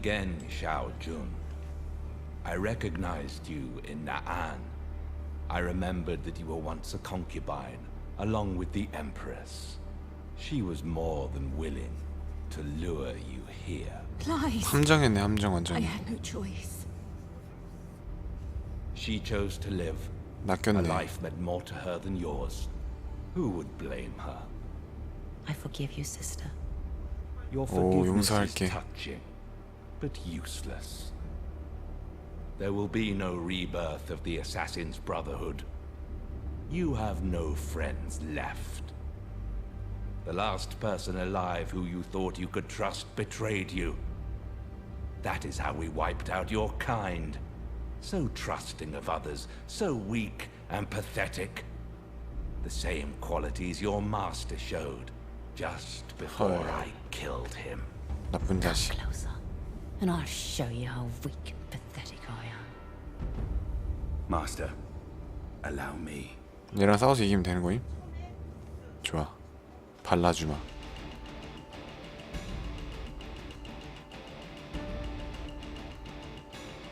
Again, Xiao Jun. I recognized you in Na'an. I remembered that you were once a concubine, along with the Empress. She was more than willing to lure you here. Lies. 함정했네 함정 I 완전히 had no choice. She chose to live. A 낚였네 life meant more to her than yours. Who would blame her? I forgive you, sister. Your 오, forgiveness is 용서할게. touching, but useless. There will be no rebirth of the Assassin's Brotherhood. You have no friends left. The last person alive who you thought you could trust betrayed you. That is how we wiped out your kind. So trusting of others, so weak and pathetic. The same qualities your master showed just before oh. I killed him. Come closer. and I'll show you how weak and pathetic I am. Master, allow me. 얘랑 싸워서 이기면 되는 거임? 좋아. 발라주마.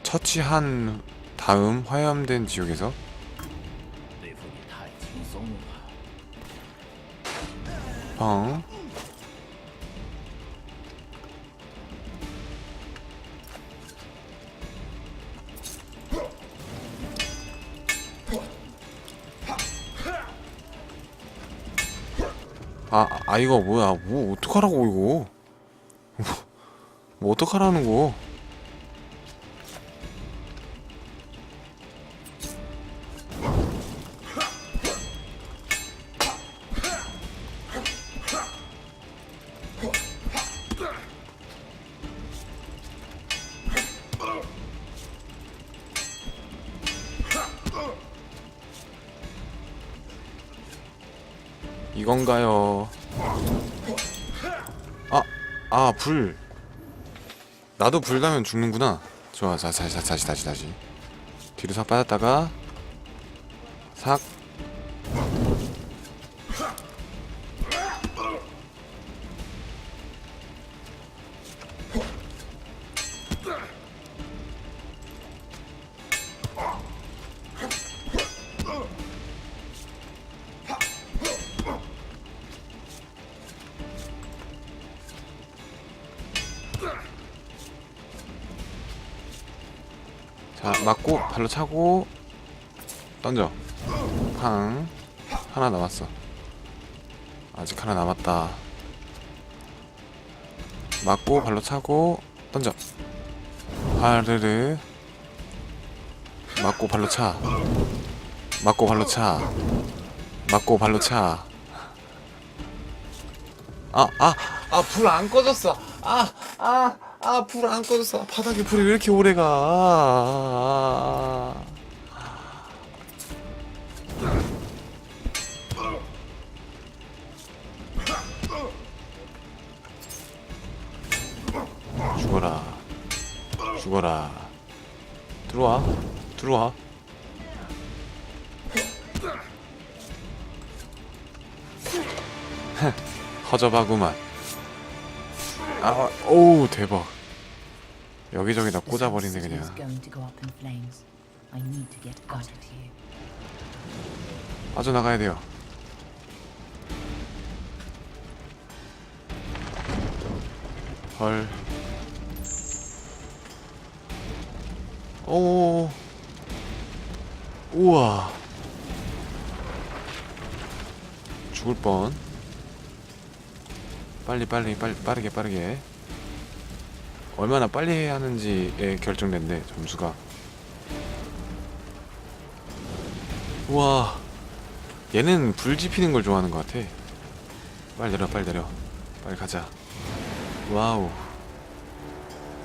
처치한 다음 화염된 지옥에서 펑 아, 아 이거 뭐야? 뭐 어떡하라고 이거? 뭐, 뭐 어떡하라는 거 이건가요 아, 아, 불. 나도 불 가면 죽는구나. 좋아, 자, 다시, 다시, 다시, 다시, 다시. 뒤로 싹 빠졌다가, 싹. 자, 맞고, 발로 차고, 던져. 팡. 하나 남았어. 아직 하나 남았다. 맞고, 발로 차고, 던져. 하르르. 맞고, 발로 차. 맞고, 발로 차. 맞고, 발로 차. 아, 아, 아, 불 안 꺼졌어. 아, 아, 아, 불 안 꺼졌어. 바닥에 불이 왜 이렇게 오래 가? 아, 아, 아. 죽어라. 죽어라. 들어와. 들어와. 허접하구만. 아, 오 대박. 여기저기다 The 꽂아버리네 그냥. here. 빠져나가야 돼요. 헐. 오. 우와. 죽을 뻔. 빨리 빨리 빨리 빠르게 빠르게. 얼마나 빨리 해야 하는지에 결정된대 점수가. 우와. 얘는 불 지피는 걸 좋아하는 것 같아. 빨리 내려, 빨리 내려. 빨리 가자. 와우.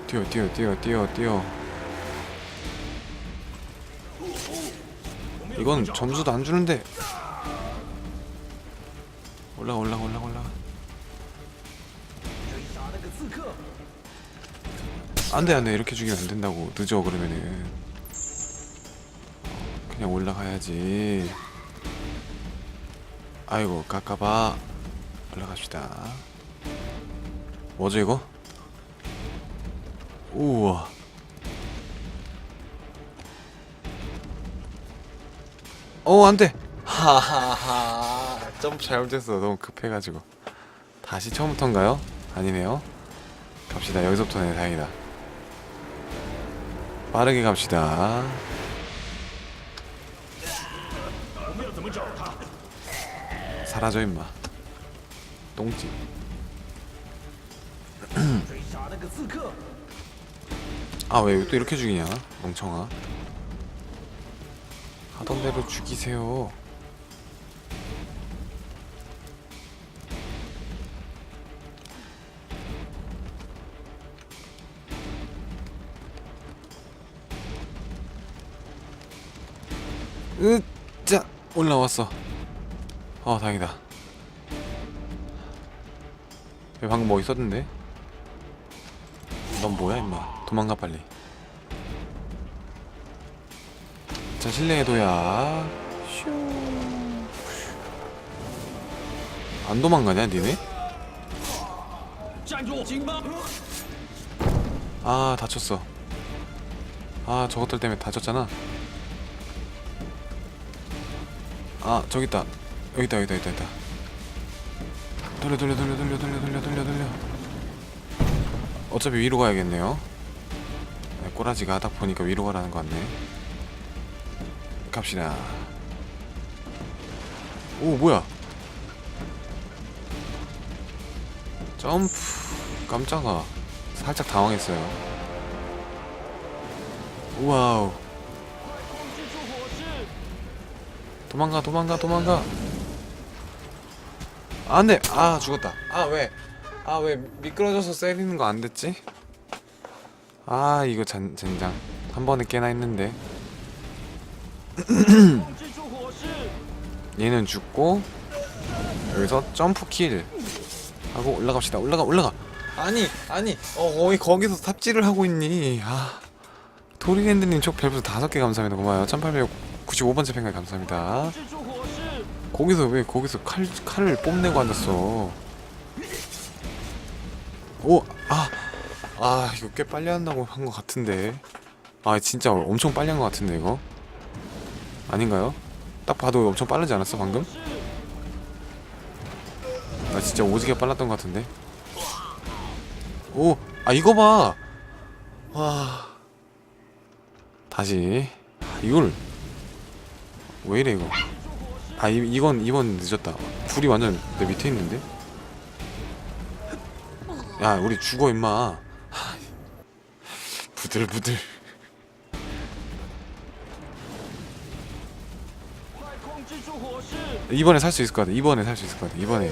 뛰어, 뛰어, 뛰어, 뛰어, 뛰어. 이건 점수도 안 주는데. 올라가, 올라가, 올라가, 올라가. 안 돼, 안 돼. 이렇게 죽이면 안 된다고. 늦어, 그러면은. 그냥 올라가야지. 아이고 깎아봐 올라갑시다 뭐죠 이거? 우와. 어, 안 돼. 하하하. 점프 잘못했어. 너무 급해가지고. 다시 처음부터인가요? 아니네요. 갑시다. 여기서부터는 네, 다행이다. 빠르게 갑시다. 사라져 임마. 똥지 아왜 여기 또 이렇게 죽이냐? 멍청아. 하던 대로 죽이세요. 으짜 올라왔어. 어 다행이다. 여기 방금 뭐 있었는데? 넌 뭐야 임마? 도망가 빨리. 자 실내에 도야. 안 도망가냐 니네? 아 다쳤어. 아 저것들 때문에 다쳤잖아. 아 저기 있다. 여기 있다 여기 있다 여기 있다, 돌려 돌려 돌려 돌려 돌려 돌려 돌려 돌려. 어차피 위로 가야겠네요. 네, 꼬라지가 딱 보니까 위로 가라는 거 같네. 갑시다. 오 뭐야? 점프. 깜짝아. 살짝 당황했어요. 와우 도망가 도망가 도망가. 안돼 아 죽었다. 아 왜? 아 왜 미끄러져서 때리는 거 안 됐지? 아 이거 잔, 젠장. 한 번에 깨나 했는데. 얘는 죽고 여기서 점프 킬 하고 올라갑시다. 올라가 올라가. 아니 아니. 어 거기 거기서 삽질을 하고 있니. 아. 토리랜드님 쪽 별풍 다섯 개 감사합니다. 고마워요 1895번째 팬가 감사합니다 거기서 왜 거기서 칼 칼을 뽐내고 앉았어 오아아 아, 이거 꽤 빨리 한다고 한 것 같은데 아 진짜 엄청 빨리 한 것 같은데 이거 아닌가요? 딱 봐도 엄청 빠르지 않았어 방금? 나 진짜 오지게 빨랐던 것 같은데 오, 아 이거 봐. 와. 다시. 아, 이걸 왜 이래 이거? 아 이, 이건 이건 늦었다. 불이 완전 내 밑에 있는데. 야, 우리 죽어 임마. 하, 부들부들. 이번에 살 수 있을 것 같아. 이번에 살 수 있을 것 같아. 이번에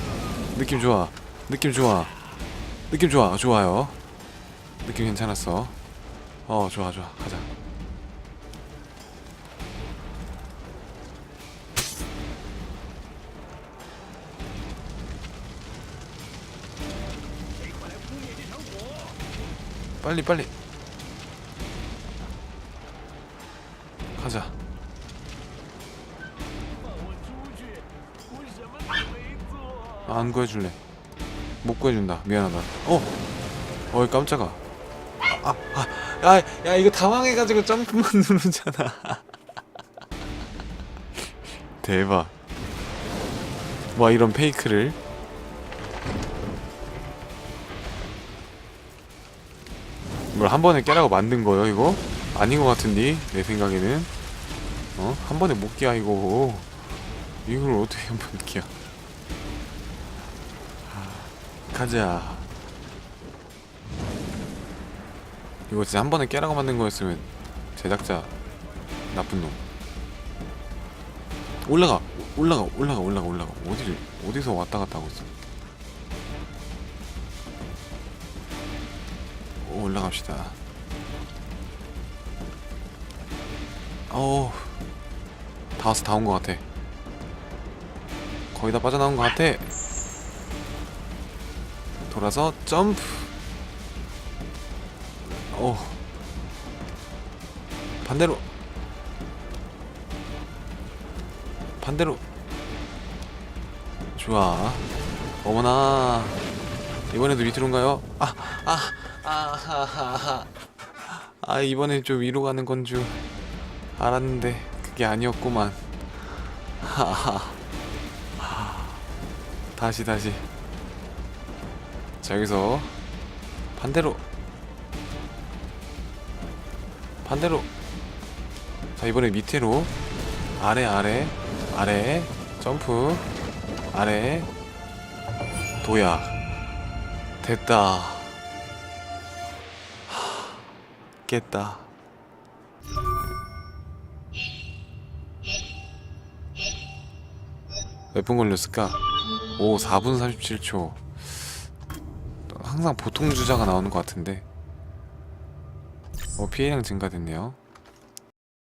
느낌 좋아. 느낌 좋아. 느낌 좋아 좋아요 느낌 괜찮았어 어 좋아 좋아 가자 빨리 빨리. 가자. 아, 안 구해줄래. 못 구해준다. 미안하다. 어? 어이 깜짝아. 아아야 야 이거 당황해가지고 점프만 누르잖아. 대박. 와 이런 페이크를 뭘 한 번에 깨라고 만든 거요 이거 아닌 것 같은데 내 생각에는 어 한 번에 못 깨야 이거 이걸 어떻게 한 번에 깨야 가자. 이거 진짜 한 번에 깨라고 만든 거였으면 제작자 나쁜 놈. 올라가, 올라가, 올라가, 올라가, 올라가. 어디를 어디서 왔다 갔다 하고 있어? 올라갑시다. 어우, 다 왔어, 다 온 것 같아. 거의 다 빠져나온 것 같아. 돌아서 점프. 오. 반대로. 반대로. 좋아. 어머나. 이번에도 밑으로인가요? 아, 아, 아, 하, 하, 하. 아 이번엔 좀 위로 가는 건 줄 알았는데 그게 아니었구만. 하하 다시 다시. 자 여기서 반대로. 반대로. 자 이번에 밑으로. 아래 아래. 아래. 점프. 아래. 도약 됐다 깼다. 몇 분 걸렸을까? 오 4분 37초. 항상 보통 주자가 나오는 것 같은데. 어 피해량 증가됐네요